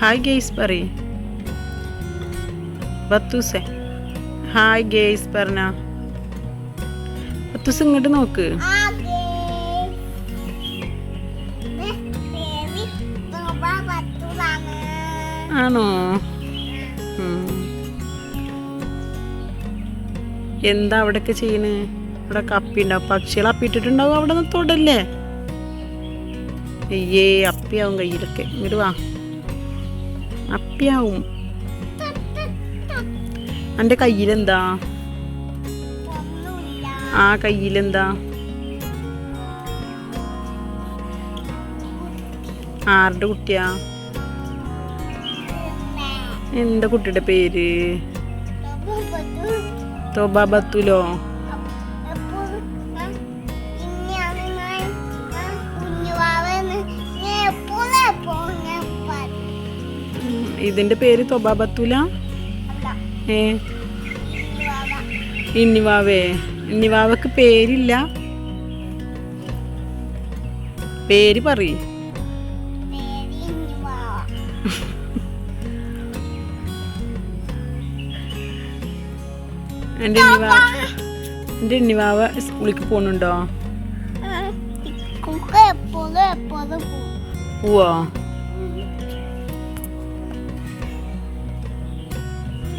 Hi guys പറയ് ബത്തൂസേ hi guys പറഞ്ഞ ബത്തൂസ് ഇങ്ങോട്ട് നോക്ക്. ആണോ. എന്താ അവിടെയൊക്കെ ചെയ്യണേ? ഇവിടെ കപ്പി ഉണ്ടാവും പക്ഷികൾ അപ്പിട്ടിട്ടുണ്ടാവും അവിടെ നിന്ന് തൊടല്ലേ? അയ്യേ അപ്പിയാവും കയ്യിലൊക്കെ. ഇങ്ങോട്ട് വാ. അപ്പിയാവും എന്റെ കയ്യിലെന്താ? ആ കയ്യിലെന്താ? ആരുടെ കുട്ടിയാ? എന്താ കുട്ടിയുടെ പേര്? തോബ ബത്തുലോ. ഇതിന്റെ പേര് തൊബാബത്തുല ഏ? ഇന്നിവാവേ. ഇന്നിവാവക്ക് പേരില്ല. പേര് പറയ്. എന്റെ ഇന്നിവാവ എന്റെ ഇന്നിവാവ സ്കൂളിലേക്ക് പോകുന്നുണ്ടോ പോവോ?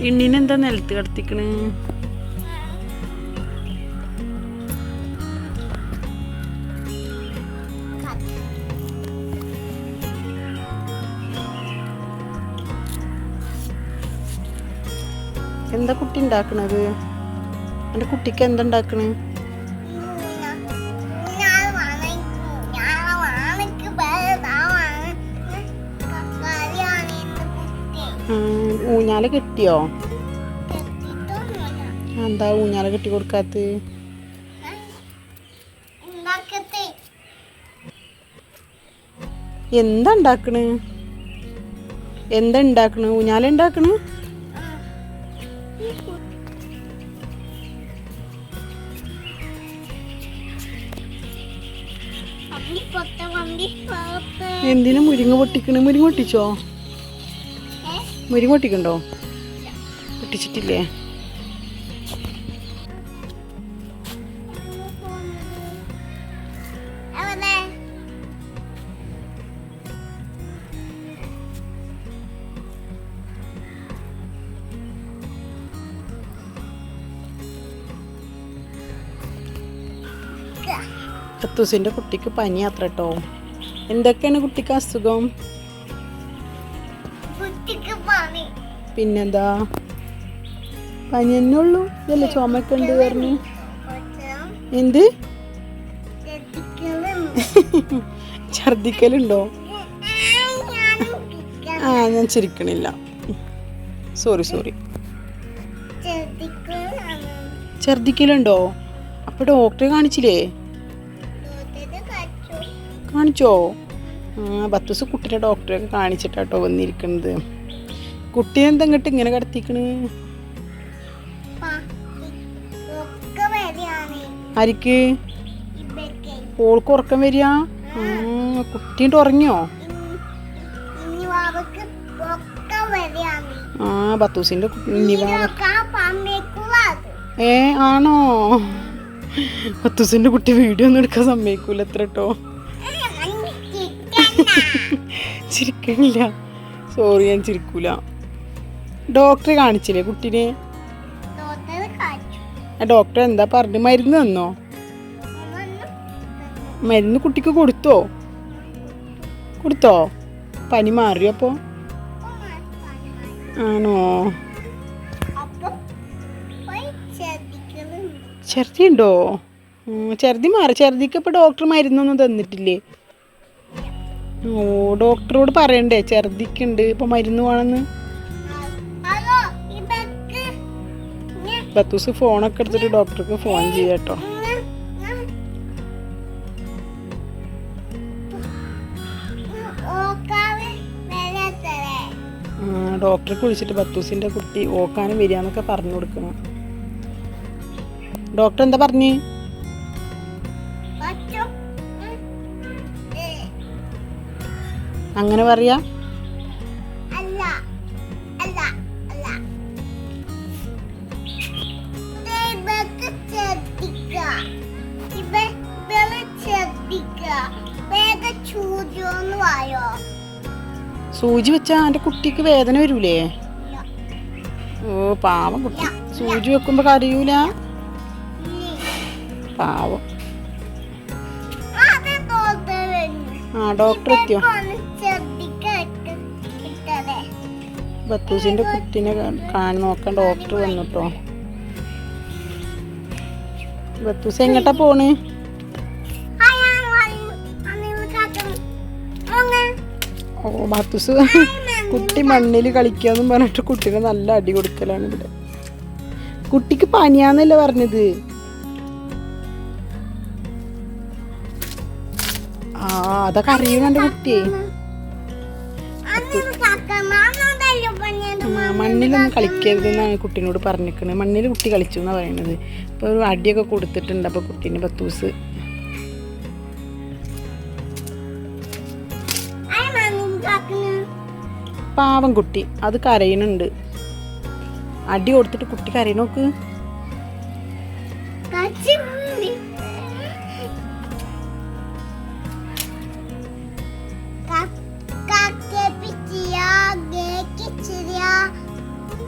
ഇണ്ണിനെന്താ നിലത്ത് കിടത്തിക്കണ്? എന്താ കുട്ടി ഉണ്ടാക്കണത്? എന്റെ കുട്ടിക്ക് എന്താ ഉണ്ടാക്കണേ? ഊഞ്ഞാല കിട്ടിയോ? എന്താ ഊഞ്ഞാൽ കിട്ടി കൊടുക്കാത്ത എന്താ ഉണ്ടാക്കണ്? എന്താ ഉണ്ടാക്കണ്? ഊഞ്ഞാല ഉണ്ടാക്കണ്? എന്തിനു മുരിങ്ങ പൊട്ടിക്കണ്? മുരിങ്ങ പൊട്ടിച്ചോ? മുരിങ്ങ പൊട്ടിക്കണ്ടോ പൊട്ടിച്ചിട്ടില്ലേ? കത്തൂസിന്റെ കുട്ടിക്ക് പനി അത്ര കേട്ടോ എന്തൊക്കെയാണ് കുട്ടിക്ക് അസുഖം? പിന്നെന്താ? പനി തന്നെ ഉള്ളൂ ഇതല്ലേ ചുമക്കുണ്ട് പറഞ്ഞു? എന്ത്? ഛർദിക്കലുണ്ടോ ആ ഞാൻ ചിരിക്കണില്ല. Sorry sorry. ഛർദിക്കലുണ്ടോ അപ്പൊ ഡോക്ടറെ കാണിച്ചില്ലേ? കാണിച്ചോ? ആ പത്ത് ദിവസം കുട്ടീനെ ഡോക്ടറെ കാണിച്ചിട്ടാട്ടോ വന്നിരിക്കുന്നത് കുട്ടീനെ എന്താ ഇങ്ങോട്ട് ഇങ്ങനെ കടത്തിക്കണ്? ആരിക്ക്? ഓൾക്ക് ഉറക്കം വരിക? കുട്ടീന്റെ ഉറങ്ങിയോ? ആ ബത്തൂസിന്റെ ഏ ആണോ? ബത്തൂസിന്റെ കുട്ടി വീഡിയോ ഒന്നും എടുക്കാൻ സമ്മതിക്കൂല എത്ര കേട്ടോ ചിരിക്കണില്ല. സോറി ഞാൻ ചിരിക്കൂല. ഡോക്ടറെ കാണിച്ചില്ലേ കുട്ടീനെ? ഡോക്ടർ എന്താ പറഞ്ഞു മരുന്ന് തന്നോ? മരുന്ന് കുട്ടിക്ക് കൊടുത്തോ? കൊടുത്തോ? പനി മാറിയോ അപ്പോ? ആണോ? ഛർദി ഉണ്ടോ ഛർദി മാറി. ഛർദിക്ക് ഇപ്പോൾ ഡോക്ടർ മരുന്നൊന്നും തന്നിട്ടില്ലേ? ഓ ഡോക്ടറോട് പറയണ്ടേ ഛർദിക്കുണ്ട്. ഇപ്പൊ മരുന്ന് വേണമെന്ന് ബത്തൂസ് ഫോണൊക്കെ എടുത്തിട്ട് ഡോക്ടർക്ക് ഫോൺ ചെയ്യാട്ടോ ഡോക്ടറെ ഡോക്ടർക്ക് വിളിച്ചിട്ട് ബത്തൂസിന്റെ കുട്ടി ഓക്കാനും വരികയെന്നൊക്കെ പറഞ്ഞു കൊടുക്കണം ഡോക്ടർ എന്താ പറഞ്ഞു? അങ്ങനെ പറയാ? സൂചി വെച്ചാ അവന്റെ കുട്ടിക്ക് വേദന വരൂലേ. ഓ പാവം കുട്ടി. സൂചി വെക്കുമ്പോ കരയൂല? പാവം. ആ ഡോക്ടർ എത്തിയോ. ബത്തൂസിന്റെ കുട്ടിനെ കാണി നോക്കാൻ ഡോക്ടർ വന്നിട്ടോ? ബത്തൂസ് എങ്ങട്ടാ പോണ്? ബത്തൂസ് കുട്ടി മണ്ണിൽ കളിക്കാന്നും പറഞ്ഞിട്ട് കുട്ടീനെ നല്ല അടി കൊടുക്കലാണ് ഇവിടെ. കുട്ടിക്ക് പനിയാന്നല്ലേ പറഞ്ഞത്? ആ അതൊക്കെ അറിയുന്നുണ്ട് കുട്ടിയെ. മണ്ണിലൊന്നും കളിക്കരുതെന്നാണ് കുട്ടീനോട് പറഞ്ഞിരിക്കുന്നത് മണ്ണിൽ കുട്ടി കളിച്ചു എന്നാണ് പറയുന്നത് ഇപ്പോൾ ഒരു അടിയൊക്കെ കൊടുത്തിട്ടുണ്ട്. അപ്പോൾ കുട്ടീനെ പത്തൂസ് പാവം കുട്ടി അത് കരയണുണ്ട് അടി കൊടുത്തിട്ട് കുട്ടി കരയണോക്ക്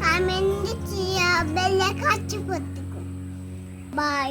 കമന്റ് ചെയ്യാ, ബെല്ല. ബൈ